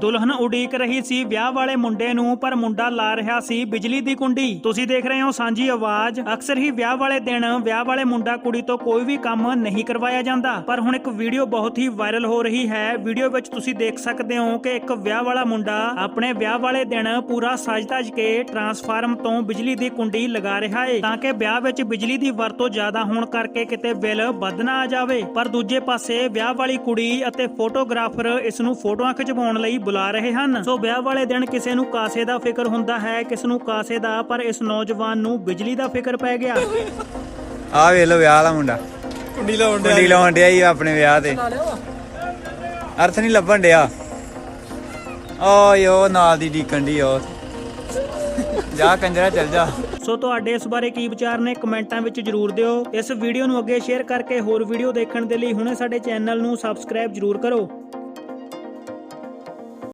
ਦੁਲਹਨ ਉਡੀਕ ਰਹੀ ਸੀ ਵਿਆਹ ਵਾਲੇ ਮੁੰਡੇ ਨੂੰ, ਪਰ ਮੁੰਡਾ ਲਾ ਰਿਹਾ ਸੀ ਬਿਜਲੀ ਦੀ ਕੁੰਡੀ। ਤੁਸੀਂ ਦੇਖ ਰਹੇ ਹੋ ਸਾਂਝੀ ਆਵਾਜ਼। ਅਕਸਰ ਹੀ ਵਿਆਹ ਵਾਲੇ ਦਿਨ, ਵਿਆਹ ਵਾਲੇ ਮੁੰਡਾ ਕੁੜੀ ਤੋਂ ਕੋਈ ਵੀ ਕੰਮ ਨਹੀਂ ਕਰਵਾਇਆ ਜਾਂਦਾ। ਪਰ ਹੁਣ ਇੱਕ ਵੀਡੀਓ ਬਹੁਤ ਹੀ ਵਾਇਰਲ ਹੋ ਰਹੀ ਹੈ। ਵੀਡੀਓ ਵਿੱਚ ਤੁਸੀਂ ਦੇਖ ਸਕਦੇ ਹੋ ਕਿ ਇੱਕ ਵਿਆਹ ਵਾਲਾ ਮੁੰਡਾ ਆਪਣੇ ਵਿਆਹ ਵਾਲੇ ਦਿਨ ਪੂਰਾ ਸਜ-ਧਜ ਕੇ ਟਰਾਂਸਫਾਰਮ ਤੋਂ ਬਿਜਲੀ ਦੀ ਕੁੰਡੀ ਲਗਾ ਰਿਹਾ ਹੈ ਤਾਂ ਕਿ ਵਿਆਹ ਵਿੱਚ ਬਿਜਲੀ ਦੀ ਵਰਤੋਂ ਜ਼ਿਆਦਾ ਹੋਣ ਕਰਕੇ ਕਿਤੇ ਬਿੱਲ ਵੱਧ ਨਾ ਆ ਜਾਵੇ। ਪਰ ਦੂਜੇ ਪਾਸੇ ਵਿਆਹ ਵਾਲੀ ਕੁੜੀ ਅਤੇ ਫੋਟੋਗ੍ਰਾਫਰ ਇਸ ਨੂੰ ਫੋਟੋਆਂ ਖਿਚਵਾਉਣ ਲਈ ਬੁਲਾ ਰਹੇ ਹਨ। ਸੋ ਵਿਆਹ ਵਾਲੇ ਦਿਨ ਕਿਸੇ ਨੂੰ ਕਾਸੇ ਦਾ ਫਿਕਰ ਹੁੰਦਾ ਹੈ ਕਿਸ ਨੂੰ ਕਾਸੇ ਦਾ ਪਰ ਇਸ ਨੌਜਵਾਨ ਨੂੰ ਬਿਜਲੀ ਦਾ ਫਿਕਰ ਪੈ ਗਿਆ। ਆ ਵੇਖ ਲੋ ਵਿਆਹ ਵਾਲਾ ਮੁੰਡਾ। ਕੁੰਡੀ ਲਾਉਣ ਕੁੰਡੀ ਲਾਉਣ ਡਿਆ ਹੀ ਆਪਣੇ ਵਿਆਹ ਤੇ। ਅਰਥ ਨਹੀਂ ਲੱਭਣ ਡਿਆ। ਓਏ ਉਹ ਨਾਲ ਦੀ ਡੀਕਣ ਦੀ ਉਹ। ਜਾ ਕੰਜਰਾ ਚੱਲ ਜਾ। ਸੋ ਤੁਹਾਡੇ ਇਸ ਬਾਰੇ ਕੀ ਵਿਚਾਰ ਨੇ ਕਮੈਂਟਾਂ ਵਿੱਚ ਜਰੂਰ ਦਿਓ। ਇਸ ਵੀਡੀਓ ਨੂੰ ਅੱਗੇ ਸ਼ੇਅਰ ਕਰਕੇ ਹੋਰ ਵੀਡੀਓ ਦੇਖਣ ਦੇ ਲਈ ਹੁਣੇ ਸਾਡੇ ਚੈਨਲ ਨੂੰ ਸਬਸਕ੍ਰਾਈਬ ਜਰੂਰ ਕਰੋ।